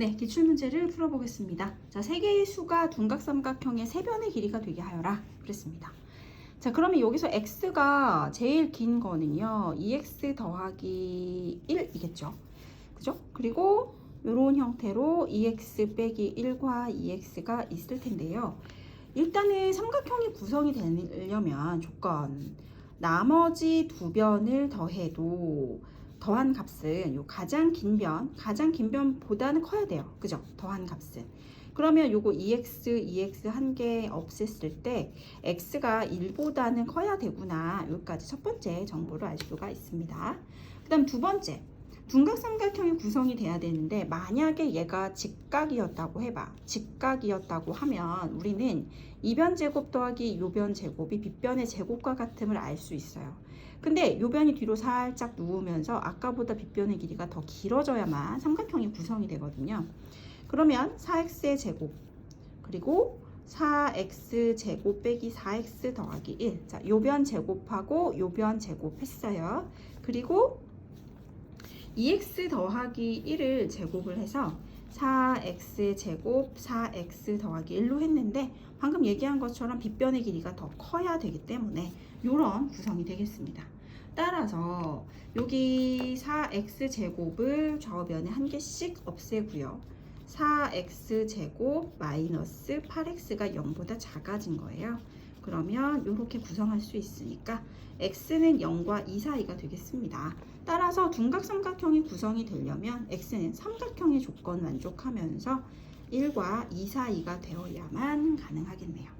네, 기출문제를 풀어보겠습니다. 자, 세 개의 수가 둔각삼각형의 세 변의 길이가 되게 하여라. 그랬습니다. 자, 그러면 여기서 x가 제일 긴 거는요. 2x 더하기 1이겠죠. 그죠? 그리고 이런 형태로 2x 빼기 1과 2x가 있을 텐데요. 일단은 삼각형이 구성이 되려면 조건 나머지 두 변을 더해도 더한 값은 요 가장 긴 변, 가장 긴 변보다는 커야 돼요. 그죠? 더한 값은. 그러면 요거 2x, 2x 한 개 없앴을 때 x가 1보다는 커야 되구나. 여기까지 첫 번째 정보를 알 수가 있습니다. 그 다음 두 번째. 둔각삼각형이 구성이 돼야 되는데 만약에 얘가 직각이었다고 해봐. 직각이었다고 하면 우리는 이변 제곱 더하기 요변 제곱이 빗변의 제곱과 같음을 알 수 있어요. 근데 요변이 뒤로 살짝 누우면서 아까보다 빗변의 길이가 더 길어져야만 삼각형이 구성이 되거든요. 그러면 4x의 제곱 그리고 4x 제곱 빼기 4x 더하기 1. 자, 요변 제곱하고 요변 제곱했어요. 그리고 2x 더하기 1을 제곱을 해서 4x 제곱 4x 더하기 1로 했는데 방금 얘기한 것처럼 빗변의 길이가 더 커야 되기 때문에 이런 구성이 되겠습니다. 따라서 여기 4x 제곱을 좌우변에 한 개씩 없애고요. 4x 제곱 마이너스 8x가 0보다 작아진 거예요. 그러면 이렇게 구성할 수 있으니까 x는 0과 2 사이가 되겠습니다. 따라서 둔각삼각형이 구성이 되려면 x는 삼각형의 조건 만족하면서 1과 2 사이가 되어야만 가능하겠네요.